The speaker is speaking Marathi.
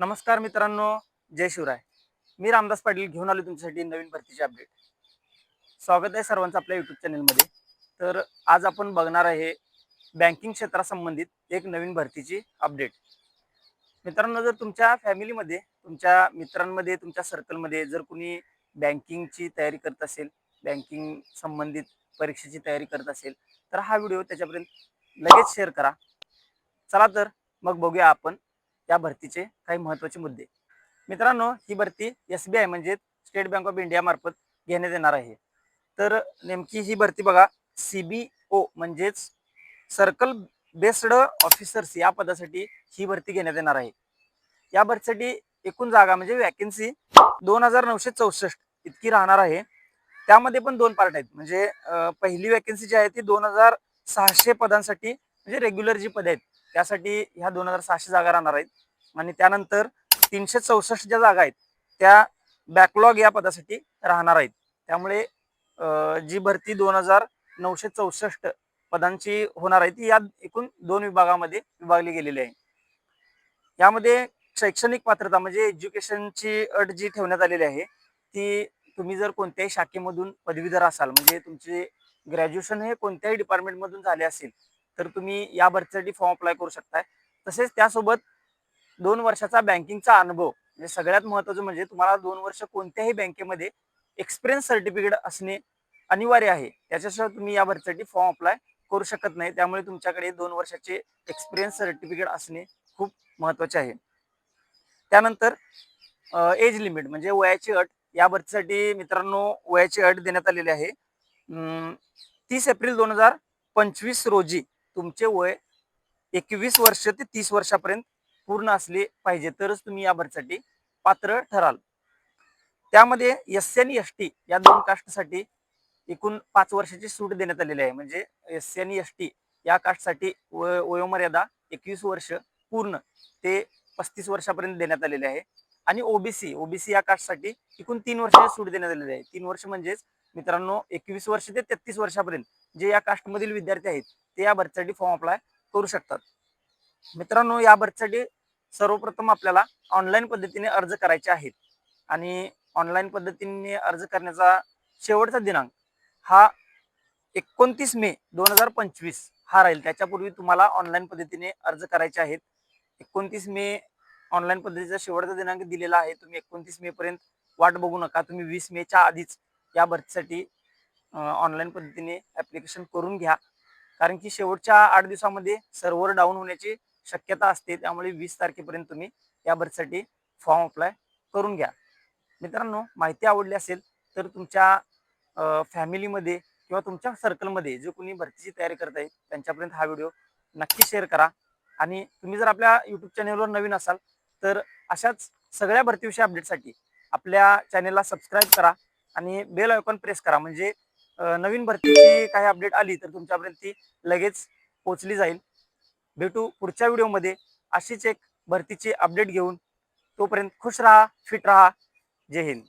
नमस्कार मित्रांनो जय शिवराय. मी रामदास पाटील घेऊन आलो तुमच्यासाठी नवीन भरतीचे अपडेट स्वागत आहे सर्वांचं आपल्या यूट्यूब चॅनलमध्ये तर आज आपण बघणार आहे बँकिंग क्षेत्रासंबंधित एक नवीन भरतीची अपडेट मित्रांनो जर तुमच्या फॅमिलीमध्ये तुमच्या मित्रांमध्ये तुमच्या सर्कलमध्ये जर कुणी बँकिंगची तयारी करत असेल बँकिंग संबंधित परीक्षेची तयारी करत असेल तर हा व्हिडिओ त्याच्यापर्यंत लगेच शेअर करा. चला तर मग बघूया आपण या भरतीचे काही महत्त्वाचे मुद्दे. मित्रांनो ही भरती एस बी आय म्हणजे स्टेट बँक ऑफ इंडिया मार्फत घेण्यात येणार आहे. तर नेमकी ही भरती बघा सी बी ओ म्हणजेच सर्कल बेस्ड ऑफिसर्स या पदासाठी ही भरती घेण्यात येणार आहे. या भरतीसाठी एकूण जागा म्हणजे वॅकेन्सी दोन हजार नऊशे चौसष्ट इतकी राहणार आहे. त्यामध्ये पण दोन पार्ट आहेत. म्हणजे पहिली वॅकेन्सी जी आहे ती दोन हजार सहाशे पदांसाठी म्हणजे रेग्युलर जी पदे आहेत त्यासाठी ह्या दोन हजार सहाशे जागा राहणार आहेत. आणि त्यानंतर तीनशे चौसष्ट ज्या जागा आहेत त्या बॅकलॉग या पदासाठी राहणार आहेत. त्यामुळे जी भरती दोन हजार नऊशे चौसष्ट पदांची होणार आहे ती या एकूण दोन विभागामध्ये विभागली गेलेली आहे. यामध्ये शैक्षणिक पात्रता म्हणजे एज्युकेशनची अट जी ठेवण्यात आलेली आहे ती तुम्ही जर कोणत्याही शाखेमधून पदवीधर असाल म्हणजे तुमचे ग्रॅज्युएशन हे कोणत्याही डिपार्टमेंटमधून झाले असेल तर तुम्ही या भरतीसाठी फॉर्म अप्लाय करू शकताय. तसेच त्यासोबत दोन वर्षाचा बँकिंगचा अनुभव म्हणजे सगळ्यात महत्त्वाचं म्हणजे तुम्हाला दोन वर्ष कोणत्याही बँकेमध्ये एक्सपिरियन्स सर्टिफिकेट असणे अनिवार्य आहे. त्याच्याशिवाय तुम्ही या भरतीसाठी फॉर्म अप्लाय करू शकत नाही. त्यामुळे तुमच्याकडे दोन वर्षाचे एक्सपिरियन्स सर्टिफिकेट असणे खूप महत्त्वाचे आहे. त्यानंतर एज लिमिट म्हणजे वयाची अट या भरतीसाठी मित्रांनो वयाची अट देण्यात आलेली आहे. तीस एप्रिल दोन हजार पंचवीस रोजी तुमचे वय एकवीस वर्ष ते तीस वर्षापर्यंत पूर्ण असले पाहिजे तरच तुम्ही या भरतीसाठी पात्र ठराल. त्यामध्ये एस सी आणि एस टी या दोन कास्टसाठी एकूण पाच वर्षाची सूट देण्यात आलेली आहे. म्हणजे एस सी आणि एस टी या कास्टसाठी वयोमर्यादा एकवीस वर्ष पूर्ण ते पस्तीस वर्षापर्यंत देण्यात आलेली आहे. आणि ओबीसी ओबीसी या कास्टसाठी एकूण तीन वर्षाची सूट देण्यात आलेली आहे. तीन वर्ष म्हणजेच मित्रांनो एकवीस वर्ष ते तेहतीस वर्षापर्यंत जे या कास्टमधील विद्यार्थी आहेत ते या भरतीसाठी फॉर्म अप्लाय करू शकतात. मित्रांनो या भरतीसाठी सर्वप्रथम आपल्याला ऑनलाईन पद्धतीने अर्ज करायचे आहेत. आणि ऑनलाईन पद्धतीने अर्ज करण्याचा शेवटचा दिनांक हा एकोणतीस मे दोन हजार पंचवीस हा राहील. त्याच्यापूर्वी तुम्हाला ऑनलाईन पद्धतीने अर्ज करायचे आहेत. एकोणतीस मे ऑनलाईन पद्धतीचा शेवटचा दिनांक दिलेला आहे. तुम्ही एकोणतीस मे पर्यंत वाट बघू नका. तुम्ही वीस मेच्या आधीच या भरतीसाठी ऑनलाईन पद्धतीने ऍप्लिकेशन करून घ्या. कारण की शेवटच्या आठ दिवसामध्ये सर्व्हर डाऊन होण्याची शक्यता असते. त्यामुळे वीस तारखेपर्यंत तुम्ही या भरतीसाठी फॉर्म अप्लाय करून घ्या. मित्रांनो माहिती आवडली असेल तर तुमच्या फॅमिलीमध्ये किंवा तुमच्या सर्कलमध्ये जे कोणी भरतीची तयारी करत आहे त्यांच्यापर्यंत हा व्हिडिओ नक्की शेअर करा. आणि तुम्ही जर आपल्या यूट्यूब चॅनेलवर नवीन असाल तर अशाच सगळ्या भरतीविषयी अपडेटसाठी आपल्या चॅनेलला सबस्क्राईब करा. आणि बेल आयकॉन प्रेस करा. म्हणजे नवीन भरतीची काही अपडेट आली तर तुमच्यापर्यंत ती लगेच पोचली जाईल. भेटू पुढच्या व्हिडिओमध्ये अशीच एक भरतीची अपडेट घेऊन तोपर्यंत खुश राहा फिट राहा. जय हिंद.